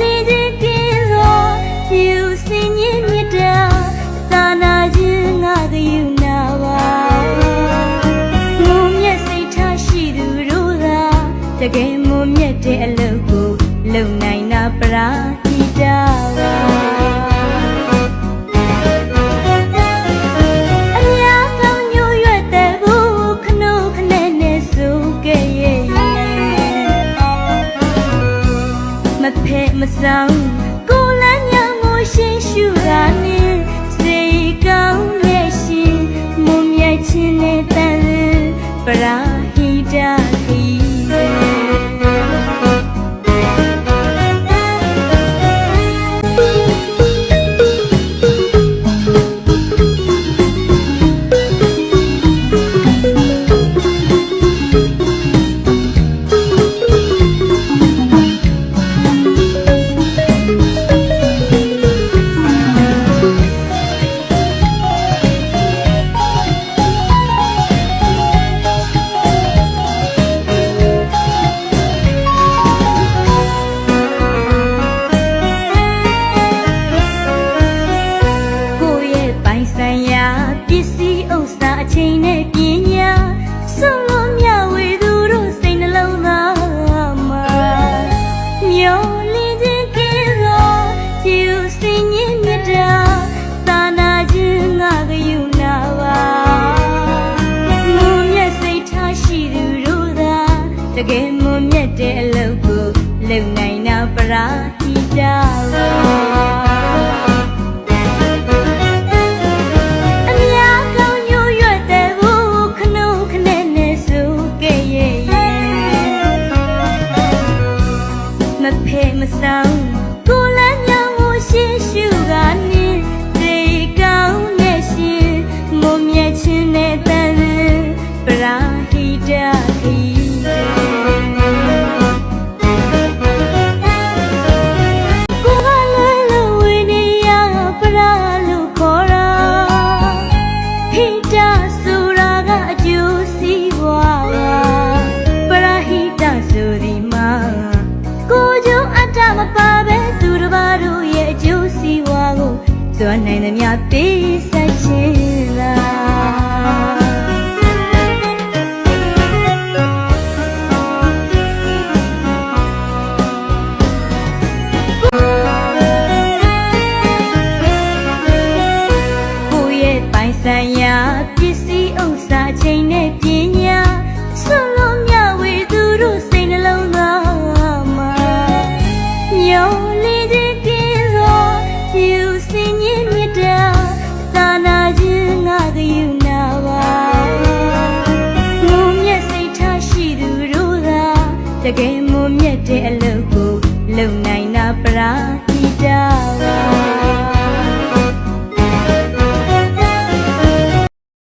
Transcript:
လေးချင်းကင်းစွာယူစင်ညင်မြတ်တာသာနာခြင်းငါကယူနာပါငုံမျက်စိထားရှိသူတို့သာတကယ် မဆောင်ကိုလမ်းညောင်းကိုရှင်းရှုတာနဲ့ ကယ်မွန်မြတ်တဲ့အလုပ်ကိုလုံနိုင်တာပရာဟိတပါချင်းနဲ့တန်ပရာဟိတခီး စွမ်းနိုင်သမျှပေးဆက်ခြင်းသာကိုယ့်ရဲ့ပိုင်ဆိုင်ရာပစ္စည်း ခင်မွန်မြတ်တဲ့အလုပ်ကိုလုံနိုင်တာပရာဟိတပါ